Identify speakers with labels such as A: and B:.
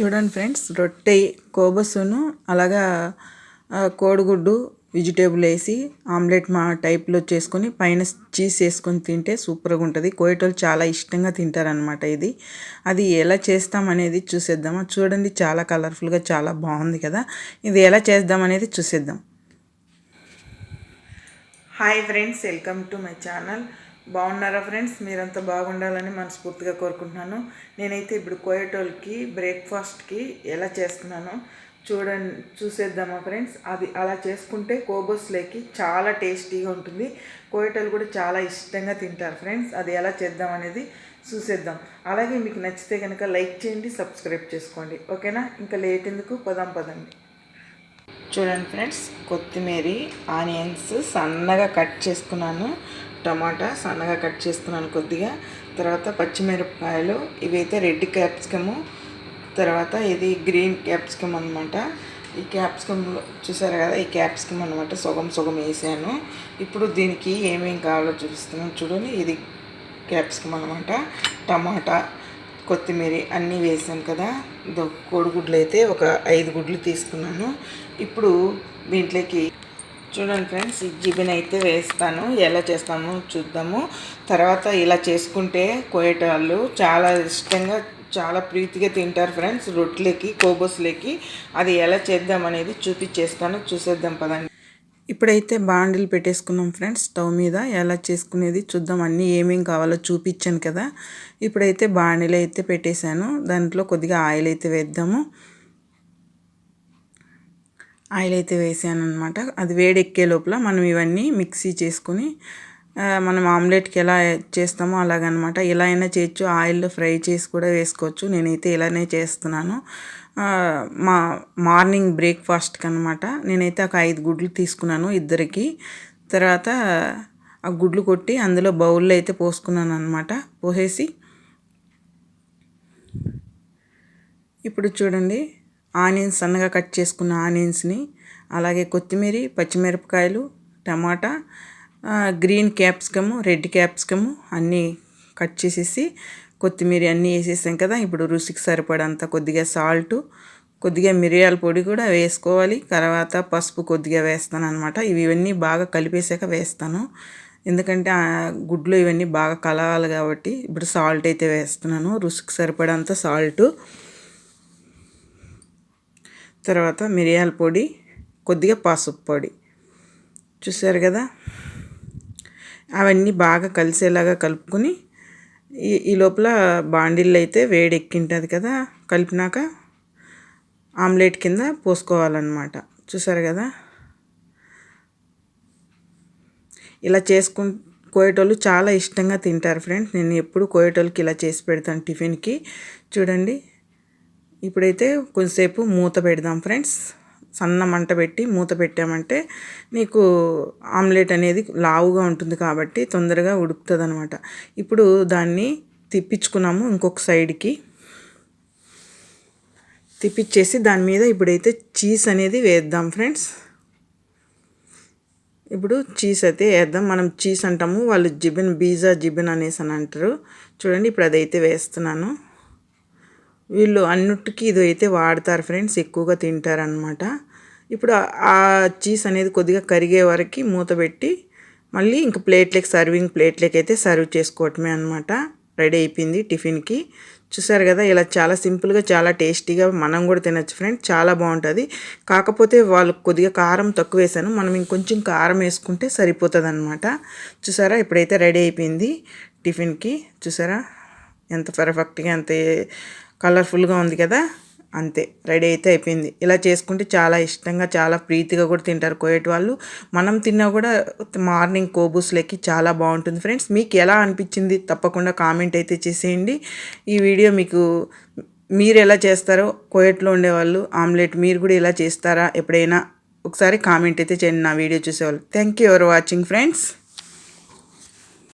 A: చూడండి ఫ్రెండ్స్ రొట్టె కోబసును అలాగా కోడిగుడ్డు వెజిటేబుల్ వేసి ఆమ్లెట్ మా టైప్లో చేసుకొని పైన చీజ్ వేసుకొని తింటే సూపర్గా ఉంటుంది. కోయటోళ్ళు చాలా ఇష్టంగా తింటారనమాట ఇది. అది ఎలా చేస్తామనేది చూసేద్దామా చూడండి చాలా కలర్ఫుల్గా చాలా బాగుంది కదా. ఇది ఎలా చేద్దామనేది చూసేద్దాం. Hi friends welcome to my channel బాగున్నారా ఫ్రెండ్స్? మీరంతా బాగుండాలని మనస్ఫూర్తిగా కోరుకుంటున్నాను. నేనైతే ఇప్పుడు కోయటోల్కి బ్రేక్ఫాస్ట్కి ఎలా చేస్తున్నానో చూడండి చూసేద్దామా ఫ్రెండ్స్? అది అలా చేసుకుంటే కోబోస్లేకి చాలా టేస్టీగా ఉంటుంది. కోయటోలు కూడా చాలా ఇష్టంగా తింటారు ఫ్రెండ్స్. అది ఎలా చేద్దాం అనేది చూసేద్దాం. అలాగే మీకు నచ్చితే కనుక లైక్ చేయండి సబ్స్క్రైబ్ చేసుకోండి. ఓకేనా? ఇంకా లేట్ ఎందుకు? పదాం పదండి. చూడండి ఫ్రెండ్స్ కొత్తిమీర ఆనియన్స్ సన్నగా కట్ చేసుకున్నాను. టమాటా సన్నగా కట్ చేస్తున్నాను కొద్దిగా. తర్వాత పచ్చిమిరపకాయలు ఇవైతే రెడ్ క్యాప్సికము తర్వాత ఇది గ్రీన్ క్యాప్సికమ్ అనమాట ఈ క్యాప్సికంలో చూసారు కదా ఈ క్యాప్సికమ్ అనమాట సగం సగం వేసాను. ఇప్పుడు దీనికి ఏమేమి కావాలో చూపిస్తున్నాను చూడండి. ఇది క్యాప్సికమ్ అనమాట టమాటా కొత్తిమీర అన్నీ వేసాను కదా. కోడిగుడ్లు అయితే ఒక ఐదు గుడ్లు తీసుకున్నాను. ఇప్పుడు దీంట్లోకి చూడండి ఫ్రెండ్స్ ఈ జిబిన్ అయితే వేస్తాను. ఎలా చేస్తామో చూద్దాము. తర్వాత ఇలా చేసుకుంటే కోయేటవాళ్ళు చాలా ఇష్టంగా చాలా ప్రీతిగా తింటారు ఫ్రెండ్స్. రొట్టెలకి కోబోస్లకి అది ఎలా చేద్దాం అనేది చూపించేస్తాను. చూసేద్దాం పదండి. ఇప్పుడైతే బాండిలు పెట్టేసుకున్నాం ఫ్రెండ్స్ స్టవ్ మీద. ఎలా చేసుకునేది చూద్దాం. అన్నీ ఏమేం కావాలో చూపించాను కదా. ఇప్పుడైతే బాండిల్ అయితే పెట్టేశాను. దాంట్లో కొద్దిగా ఆయిల్ అయితే వేద్దాము. ఆయిల్ అయితే వేసాను అనమాట అది వేడెక్కే లోపల మనం ఇవన్నీ మిక్సీ చేసుకుని మనం ఆమ్లెట్కి ఎలా చేస్తామో అలాగనమాట ఎలా అయినా చేయొచ్చు. ఆయిల్లో ఫ్రై చేసి కూడా వేసుకోవచ్చు. నేనైతే ఇలానే చేస్తున్నాను. మా మార్నింగ్ బ్రేక్ఫాస్ట్కి అనమాట నేనైతే ఒక ఐదు గుడ్లు తీసుకున్నాను ఇద్దరికి. తర్వాత ఆ గుడ్లు కొట్టి అందులో బౌల్లో అయితే పోసుకున్నాను అనమాట పోసేసి ఇప్పుడు చూడండి. ఆనియన్స్ సన్నగా కట్ చేసుకున్న ఆనియన్స్ని అలాగే కొత్తిమీర పచ్చిమిరపకాయలు tomato green capsicum red capsicum అన్నీ కట్ చేసేసి కొత్తిమీర అన్నీ వేసేసాం కదా. ఇప్పుడు రుచికి సరిపడంత కొద్దిగా సాల్టు కొద్దిగా మిరియాల పొడి కూడా వేసుకోవాలి. తర్వాత పసుపు కొద్దిగా వేస్తాను అనమాట ఇవి ఇవన్నీ బాగా కలిపేసాక వేస్తాను. ఎందుకంటే గుడ్లు ఇవన్నీ బాగా కలవాలి కాబట్టి ఇప్పుడు సాల్ట్ అయితే వేస్తున్నాను. రుచికి సరిపడంత సాల్టు. తర్వాత మిరియాల పొడి కొద్దిగా పసుపు పొడి. చూసారు కదా? అవన్నీ బాగా కలిసేలాగా కలుపుకొని ఈ ఈ లోపల బాండిల్ అయితే వేడెక్కింటుంది కదా? కలిపినాక ఆమ్లెట్ కింద పోసుకోవాలన్నమాట. చూసారు కదా? ఇలా చేసుకు కోయేటోళ్ళు చాలా ఇష్టంగా తింటారు ఫ్రెండ్స్. నేను ఎప్పుడు కోయేటోళ్ళకి ఇలా చేసి పెడతాను టిఫిన్కి. చూడండి. ఇప్పుడైతే కొంచెంసేపు మూత పెడదాం ఫ్రెండ్స్. సన్న మంట పెట్టి మూత పెట్టామంటే నీకు ఆమ్లెట్ అనేది లావుగా ఉంటుంది కాబట్టి తొందరగా ఉడుకుతుంది అనమాట ఇప్పుడు దాన్ని తిప్పించుకున్నాము ఇంకొక సైడ్కి. తిప్పించేసి దాని మీద ఇప్పుడైతే చీజ్ అనేది వేద్దాం ఫ్రెండ్స్. ఇప్పుడు చీజ్ అయితే వేద్దాం. మనం చీజ్ అంటాము వాళ్ళు జిబిన్ బీజా జిబిన్ అనేసి అని అంటారు. చూడండి ఇప్పుడు అదైతే వేస్తున్నాను. వీళ్ళు అన్నిటికీ ఇది అయితే వాడతారు ఫ్రెండ్స్ ఎక్కువగా తింటారనమాట ఇప్పుడు ఆ చీజ్ అనేది కొద్దిగా కరిగే వరకు మూత పెట్టి మళ్ళీ ఇంక ప్లేట్లకి సర్వింగ్ ప్లేట్లకి అయితే సర్వ్ చేసుకోవటమే అనమాట రెడీ అయిపోయింది టిఫిన్కి. చూసారు కదా ఇలా చాలా సింపుల్గా చాలా టేస్టీగా మనం కూడా తినచ్చు ఫ్రెండ్స్ చాలా బాగుంటుంది. కాకపోతే వాళ్ళు కొద్దిగా కారం తక్కువ వేసాను మనం ఇంకొంచెం కారం వేసుకుంటే సరిపోతుంది అనమాట చూసారా ఇప్పుడైతే రెడీ అయిపోయింది టిఫిన్కి. చూసారా ఎంత పర్ఫెక్ట్గా ఎంత కలర్ఫుల్గా ఉంది కదా? అంతే రెడీ అయితే అయిపోయింది. ఇలా చేసుకుంటే చాలా ఇష్టంగా చాలా ప్రీతిగా కూడా తింటారు కోయట్ వాళ్ళు. మనం తిన్నా కూడా మార్నింగ్ కోబూస్లకి చాలా బాగుంటుంది. ఫ్రెండ్స్ మీకు ఎలా అనిపించింది? తప్పకుండా కామెంట్ అయితే చేసేయండి. ఈ వీడియో మీకు మీరు ఎలా చేస్తారో కోయట్లో ఉండేవాళ్ళు ఆమ్లెట్ మీరు కూడా ఇలా చేస్తారా? ఎప్పుడైనా ఒకసారి కామెంట్ అయితే చేయండి. నా వీడియో చూసేవాళ్ళు. Thank you for watching friends.